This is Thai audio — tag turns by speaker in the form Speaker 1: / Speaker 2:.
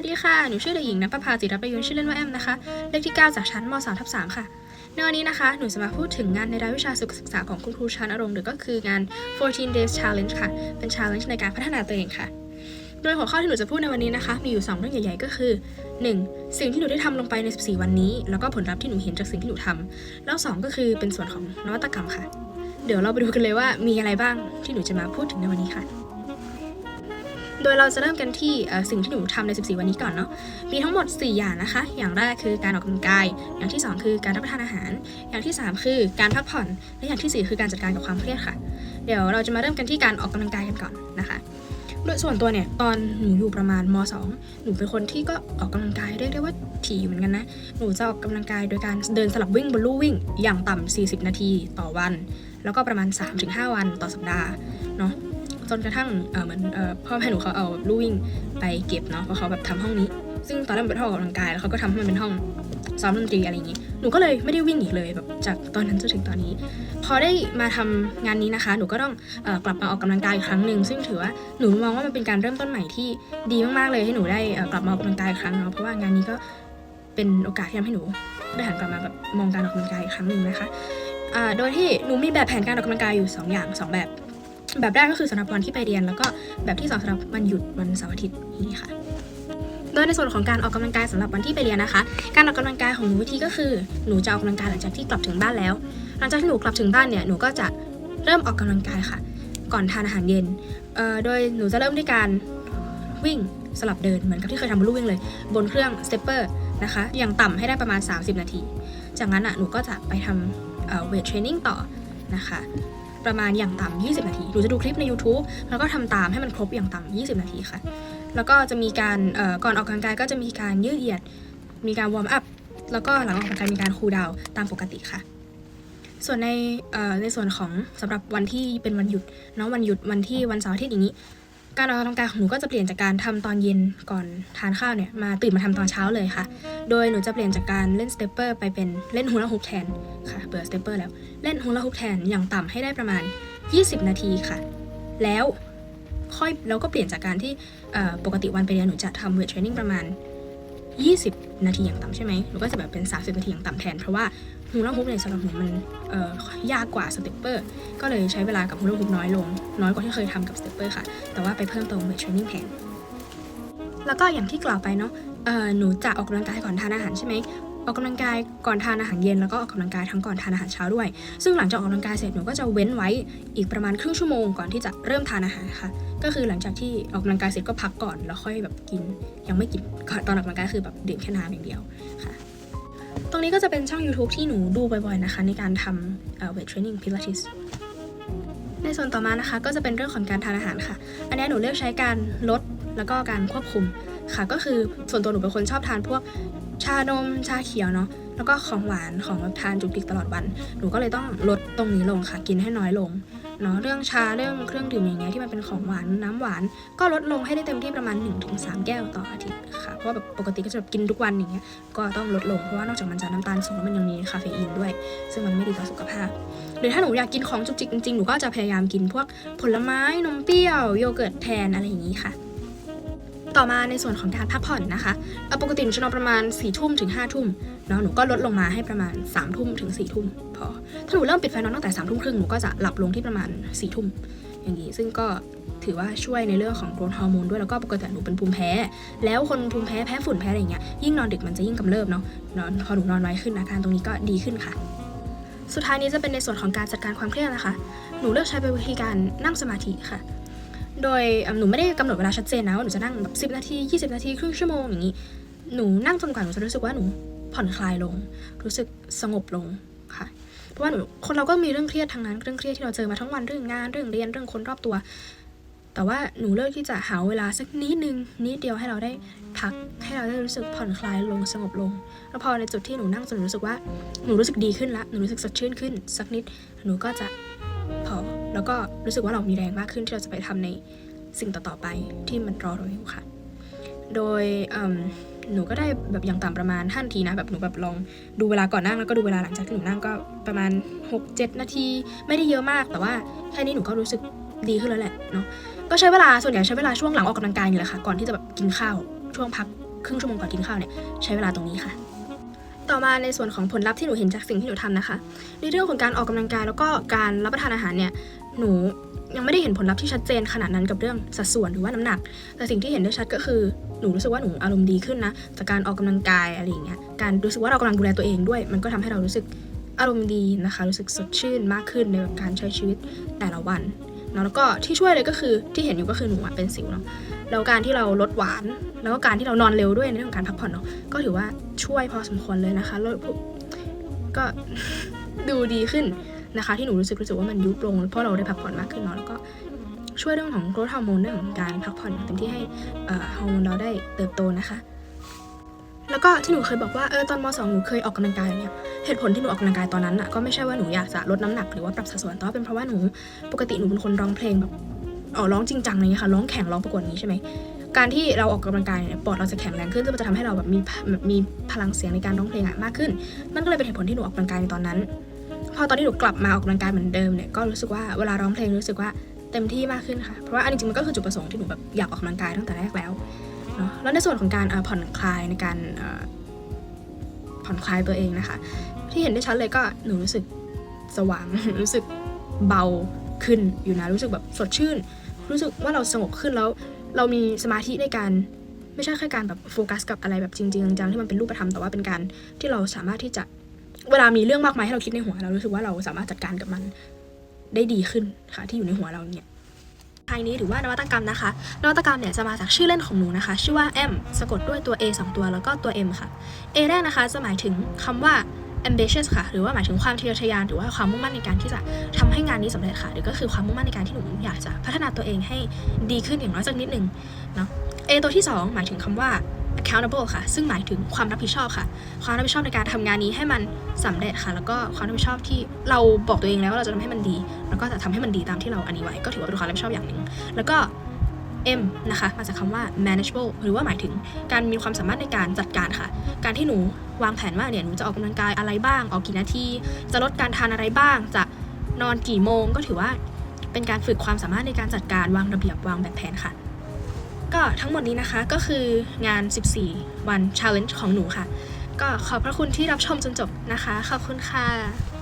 Speaker 1: วัสดีค่ะ หนูชื่อเด็กหญิงนัปภาจิรประยุนชื่อเล่นว่าแอมนะคะ เลขที่ 9 จากชั้นม3ทับ3ค่ะ ในวันนี้นะคะ หนูจะมาพูดถึงงานในรายวิชาสุขศึกษาของคุณครูชานอารมณ์หรือก็คืองาน 14 days challenge ค่ะ เป็น challenge ในการพัฒนาตัวเองค่ะ โดยหัวข้อที่หนูจะพูดในวันนี้นะคะ มีอยู่ 2 เรื่องใหญ่ ๆ ก็คือ 1. สิ่งที่หนูได้ทำลงไปใน 14 วันนี้ แล้วก็ผลลัพธ์ที่หนูเห็นจากสิ่งที่หนูทำแล้ว 2 ก็คือเป็นส่วนของนวัตกรรมค่ะ เดี๋ยวเราไปดูกันเลยว่ามีอะไรบ้างที่หนูจะมาพูดถึงในวันนี้ค่ะ โดยเราจะเริ่มกันที่สิ่งที่หนูทำใน 14 วันนี้ก่อนเนาะ มีทั้งหมด 4 อย่างนะคะ อย่างแรกคือการออกกำลังกาย อย่างที่ 2 คือการรับประทานอาหาร อย่างที่ 3 คือการพักผ่อน และอย่างทีสี่4 คือการจัดการกับความเครียดค่ะ เดี๋ยวเราจะมาเริ่มกันที่การออกกำลังกายกันก่อนนะคะโดยส่วนตัวเนี่ยตอนหนูอยู่ประมาณม 2 หนูเป็นคนที่ก็ออกกำลังกายเรียกได้ว่าถี่อยู่เหมือนกันนะ หนูจะออกกำลังกายโดยการเดินสลับวิ่งบนลู่วิ่ง อย่างต่ำ40 นาทีต่อวัน แล้วก็ประมาณ 3-5 วันต่อสัปดาห์เนาะ จนกระทั่งเออเหมือนเออพ่อแม่หนูเขาเอาลู่วิ่งไปเก็บเนาะเพราะเขาแบบทำห้องนี้ ซึ่งตอนแรกมันเป็นห้องออกกำลังกายแล้วเขาก็ทำให้มันเป็นห้องซ้อมดนตรีอะไรอย่างนี้ หนูก็เลยไม่ได้วิ่งอีกเลยแบบจากตอนนั้นจนถึงตอนนี้ พอได้มาทำงานนี้นะคะ หนูก็ต้องอกลับมาออกกำลังกายอีกครั้งหนึ่ง ซึ่งถือว่าหนูมองว่ามันเป็นการเริ่มต้นใหม่ที่ดีมากๆเลยให้หนูได้กลับมาออกกำลังกายอีกครั้งเนาะ เพราะว่างานนี้ก็เป็นโอกาสที่ทำให้หนูได้หันกลับมาแบบมองการออกกำลังกายอีกครั้งหนึ่งนะคะ โดยที่หนูมีแบบแผนการออกกำลังกายอยู่สองอย่างสองแบบ แบบแรกก็คือสำหรับวันที่ไปเรียน แล้วก็แบบที่สองสำหรับวันหยุดวันเสาร์อาทิตย์นี่ค่ะโดยในส่วนของการออกกำลังกายสำหรับวันที่ไปเรียนนะคะ การออกกำลังกายของหนูวิธีก็คือหนูจะออกกำลังกายหลังจากที่กลับถึงบ้านแล้ว หลังจากที่หนูกลับถึงบ้านเนี่ยหนูก็จะเริ่มออกกำลังกายค่ะ ก่อนทานอาหารเย็นโดยหนูจะเริ่มด้วยการวิ่งสลับเดินเหมือนกับที่เคยทำบนลู่วิ่งเลย บนเครื่องสเตปเปอร์นะคะอย่างต่ำให้ได้ประมาณ 30 นาที จากนั้นอะหนูก็จะไปทำเวทเทรนนิ่งต่อนะคะ ประมาณอย่างต่ำ20 นาที หรือจะดูคลิปใน YouTube แล้วก็ทำตามให้มันครบอย่างต่ำ20 นาทีค่ะ แล้วก็จะมีการก่อนออกกำลังกายก็จะมีการยืดเหยียด มีการวอร์มอัพ แล้วก็หลังออกกำลังกายมีการคูลดาวน์ตามปกติค่ะ ส่วนในในส่วนของสำหรับวันที่เป็นวันหยุดเนาะวันหยุดวันที่วันเสาร์อาทิตย์อย่างนี้ การออกกำลังกายของหนูก็จะเปลี่ยนจากการทำตอนเย็นก่อนทานข้าวเนี่ยมาตื่นมาทำตอนเช้าเลยค่ะ โดยหนูจะเปลี่ยนจากการเล่นสเตปเปอร์ไปเป็นเล่นฮูลาฮุปแทนค่ะเบื่อสเตปเปอร์แล้วเล่นฮูลาฮุปแทนอย่างต่ำให้ได้ประมาณ 20 นาทีค่ะ แล้วค่อยเราก็เปลี่ยนจากการที่ปกติวันไปเรียนหนูจะทำเวทเทรนนิ่งประมาณ 20 นาทีอย่างต่ำใช่ไหมหนูก็จะแบบเป็น 30 นาทีอย่างต่ำแทน เพราะว่าฮูลาฮูปเนี่ยสำหรับหนูมันเอ่อยากกว่าสเตปเปอร์ก็เลยใช้เวลากับฮูลาฮูปน้อยลง น้อยกว่าที่เคยทำกับสเตปเปอร์ค่ะ แต่ว่าไปเพิ่มตรงเวทเทรนนิ่งแทนแล้วก็อย่างที่กล่าวไปเนาะเอ่อหนูจะออกกำลังกายก่อนทานอาหารใช่ไหม ออกกำลังกายก่อนทานอาหารเย็นแล้วก็ออกกำลังกายทั้งก่อนทานอาหารเช้าด้วย ซึ่งหลังจากออกกำลังกายเสร็จหนูก็จะเว้นไว้อีกประมาณครึ่งชั่วโมงก่อนที่จะเริ่มทานอาหารค่ะก็คือหลังจากที่ออกกำลังกายเสร็จก็พักก่อนแล้วค่อยแบบกิน ยังไม่กินก่อนตอนออกกำลังกายคือแบบดื่มแค่น้ำอย่างเดียวค่ะตรงนี้ก็จะเป็นช่อง YouTube ที่หนูดูบ่อยๆนะคะ ในการทำเวทเทรนนิ่งพิลาทิสในส่วนต่อมานะคะก็จะเป็นเรื่องของการทานอาหารค่ะ อันนี้หนูเลือกใช้การลดแล้วก็การควบคุม ค่ะ ก็คือส่วนตัวหนูเป็นคนชอบทานพวกชานมชาเขียวเนาะแล้วก็ของหวานของทานจุกจิกตลอดวัน หนูก็เลยต้องลดตรงนี้ลงค่ะ กินให้น้อยลงเนาะเรื่องชาเรื่องเครื่องดื่มอย่างเงี้ยที่มันเป็นของหวานน้ำหวาน ก็ลดลงให้ได้เต็มที่ประมาณ 1-3 แก้วต่ออาทิตย์ค่ะเพราะแบบปกติก็จะแบบกินทุกวันอย่างเงี้ยก็ต้องลดลงเพราะว่านอกจากมันจะน้ำตาลสูงแล้วมันยังมีคาเฟอีนด้วย ซึ่งมันไม่ดีต่อสุขภาพ หรือถ้าหนูอยากกินของจุกจิกจริงๆหนูก็จะพยายามกินพวกผลไม้นมเปรี้ยวโยเกิร์ตแทนอะไรอย่างนี้ค่ะ ต่อมาในส่วนของการพักผ่อนนะคะเอ่อปกติหนูจะนอนประมาณ4ี่ทุ่มถึง5้าทุ่มเนาะหนูก็ลดลงมาให้ประมาณ3ามทุ่มถึง4ี่ทุ่มพอถ้าหนูเริ่มปิดไฟนอนตั้งแต่3ามทุ่มครึ่งหนูก็จะหลับลงที่ประมาณ4ี่ทุ่มอย่างนี้ซึ่งก็ถือว่าช่วยในเรื่องของโกรทฮอร์โมนด้วยแล้วก็ปกติหนูเป็นภูมิแพ้ แล้วคนภูมิแพ้แพ้ฝุ่นแพ้อะไรอย่างเงี้ยยิ่งนอนดึกมันจะยิ่งกำเริบเนาะนอนพอหนูนอนน้อยขึ้นอาการตรงนี้ก็ดีขึ้นค่ะ สุดท้ายนี้จะเป็นในส่วนของการจัดการความเครียดนะคะ หนูเลือกใช้เป็นวิธีการนั่งสมาธิค่ะ โดยหนูไม่ได้กำหนดเวลาชัดเจนนะว่าหนูจะนั่งแบบ10นาที 20 นาทีครึ่งชั่วโมงอย่างนี้ หนูนั่งจนกว่าหนูจะรู้สึกว่าหนูผ่อนคลายลง รู้สึกสงบลงค่ะ เพราะว่าหนูคนเราก็มีเรื่องเครียดทางนั้นเรื่องเครียดที่เราเจอมาทั้งวันเรื่องงานเรื่องเรียนเรื่องคนรอบตัว แต่ว่าหนูเลือกที่จะหาเวลาสักนิดนึงนิดเดียวให้เราได้พักให้เราได้รู้สึกผ่อนคลายลงสงบลง แล้วพอในจุดที่หนูนั่งจนหนูรู้สึกว่าหนูรู้สึกดีขึ้นละหนูรู้สึกสดชื่นขึ้น สักนิดหนูก็จะ แล้วก็รู้สึกว่าเรามีแรงมากขึ้นที่เราจะไปทำในสิ่งต่อๆไปที่มันรอเราอยู่ค่ะ โดยหนูก็ได้แบบอย่างต่ำประมาณ5นานทีนะแบบหนูแบบลองดูเวลาก่อนนั่งแล้วก็ดูเวลาหลังจากที่หนูนั่งก็ประมาณ 6-7 นาทีไม่ได้เยอะมาก แต่ว่าแค่นี้หนูก็รู้สึกดีขึ้นแล้วแหละเนาะก็ใช้เวลาส่วนใหญ่ใช้เวลาช่วงหลังออกกำลังกายนี่แหละค่ะก่อนที่จะแบบกินข้าวช่วงพักครึ่งชั่วโมงก่อนกินข้าวเนี่ยใช้เวลาตรงนี้ค่ะ ต่อมาในส่วนของผลลัพธ์ที่หนูเห็นจากสิ่งที่หนูทำนะคะ ในเรื่องของการออกกำลังกายแล้วก็การรับประทานอาหารเนี่ย หนูยังไม่ได้เห็นผลลัพธ์ที่ชัดเจนขนาดนั้นกับเรื่องสัดส่วนหรือว่าน้ำหนัก แต่สิ่งที่เห็นได้ชัดก็คือหนูรู้สึกว่าหนูอารมณ์ดีขึ้นนะจากการออกกำลังกายอะไรอย่างเงี้ยการรู้สึกว่าเรากำลังดูแลตัวเองด้วย มันก็ทำให้เรารู้สึกอารมณ์ดีนะคะ รู้สึกสดชื่นมากขึ้นในแบบการใช้ชีวิตแต่ละวันนะแล้วก็ที่ช่วยเลยก็คือที่เห็นอยู่ก็คือหนูอะเป็นสิวเนาะแล้วการที่เราลดหวาน แล้วก็การที่เรานอนเร็วด้วยในเรื่องของการพักผ่อนเนาะก็ถือว่าช่วยพอสมควรเลยนะคะแล้วก็ดูดีขึ้น นะคะ ที่หนูรู้สึกรู้สึกว่ามันยุบลงเพราะเราได้พักผ่อนมากขึ้นเนาะแล้วก็ช่วยเรื่องของโกรทฮอร์โมนเรื่องของการพักผ่อนเต็มที่ให้ฮอร์โมนเราได้เติบโตนะคะ แล้วก็ที่หนูเคยบอกว่าเออตอนมสองหนูเคยออกกำลังกายเนี่ยเหตุผลที่หนูออกกำลังกายตอนนั้นอะก็ไม่ใช่ว่าหนูอยากจะลดน้ำหนักหรือว่าปรับสัดส่วนแต่ว่าเป็นเพราะว่าหนูปกติหนูเป็นคนร้องเพลงแบบอ๋อร้องจริงจังเงี้ยค่ะร้องแข่งร้องประกวดนี้ใช่ไหมการที่เราออกกำลังกายเนี่ยปอดเราจะแข็งแรงขึ้นซึ่งมันจะทำให้เราแบบมีแบบมีพลังเสียงในการร้องเพลงอะมากขึ้น นั่นก็เลยเป็นเหตุผลที่หนูออกกำลังกายในตอนนั้น พอตอนที่หนูกลับมาออกกำลังกายเหมือนเดิมเนี่ยก็รู้สึกว่าเวลาร้องเพลงรู้สึกว่าเต็มที่มากขึ้นค่ะ เพราะว่าอันจริงมันก็คือจุดประสงค์ที่หนูแบบอยากออกกำลังกายตั้งแต่แรกแล้วเนาะแล้วในส่วนของการผ่อนคลายในการผ่อนคลายตัวเองนะคะ ที่เห็นได้ชัดเลยก็หนูรู้สึกสว่างรู้สึกเบาขึ้นอยู่นะรู้สึกแบบสดชื่น รู้สึกว่าเราสงบขึ้นแล้ว เรามีสมาธิในการไม่ใช่แค่การแบบโฟกัสกับอะไรแบบจริง ๆ จังที่มันเป็นรูปธรรมแต่ว่าเป็นการที่เราสามารถที่จะ เวลามีเรื่องมากมายให้เราคิดในหัวเรารู้สึกว่าเราสามารถจัดการกับมันได้ดีขึ้นค่ะที่อยู่ในหัวเราเนี่ยภายนี้หรือว่านวัตกรรมนะคะ นวัตกรรมเนี่ยจะมาจากชื่อเล่นของหนูนะคะ ชื่อว่า M สะกดด้วยตัว A สองตัวแล้วก็ตัว M ค่ะ A แรกนะคะจะหมายถึงคำว่า ambitious ค่ะ หรือว่าหมายถึงความทะเยอทะยาน หรือว่าความมุ่งมั่นในการที่จะทำให้งานนี้สำเร็จค่ะหรือก็คือความมุ่งมั่นในการที่หนูอยากจะพัฒนาตัวเองให้ดีขึ้นอย่างน้อยสักนิดหนึ่งเนาะ A ตัวที่สองหมายถึงคำว่า accountable ค่ะ ซึ่งหมายถึงความรับผิดชอบค่ะ ความรับผิดชอบในการทำงานนี้ให้มันสำเร็จค่ะ แล้วก็ความรับผิดชอบที่เราบอกตัวเองแล้วว่าเราจะทำให้มันดี แล้วก็จะทำให้มันดีตามที่เราอันนี้ไว้ ก็ถือว่าเป็นความรับผิดชอบอย่างหนึ่ง แล้วก็ M นะคะมาจากคำว่า manageable หรือว่าหมายถึงการมีความสามารถในการจัดการค่ะ การที่หนูวางแผนว่าเนี่ยหนูจะออกกำลังกายอะไรบ้าง ออกกี่นาที จะลดการทานอะไรบ้าง จะนอนกี่โมง ก็ถือว่าเป็นการฝึกความสามารถในการจัดการวางระเบียบวางแบบแผนค่ะ ก็ทั้งหมดนี้นะคะก็คืองาน 14 วัน challenge ของหนูค่ะ ก็ขอบพระคุณที่รับชมจนจบนะคะ ขอบคุณค่ะ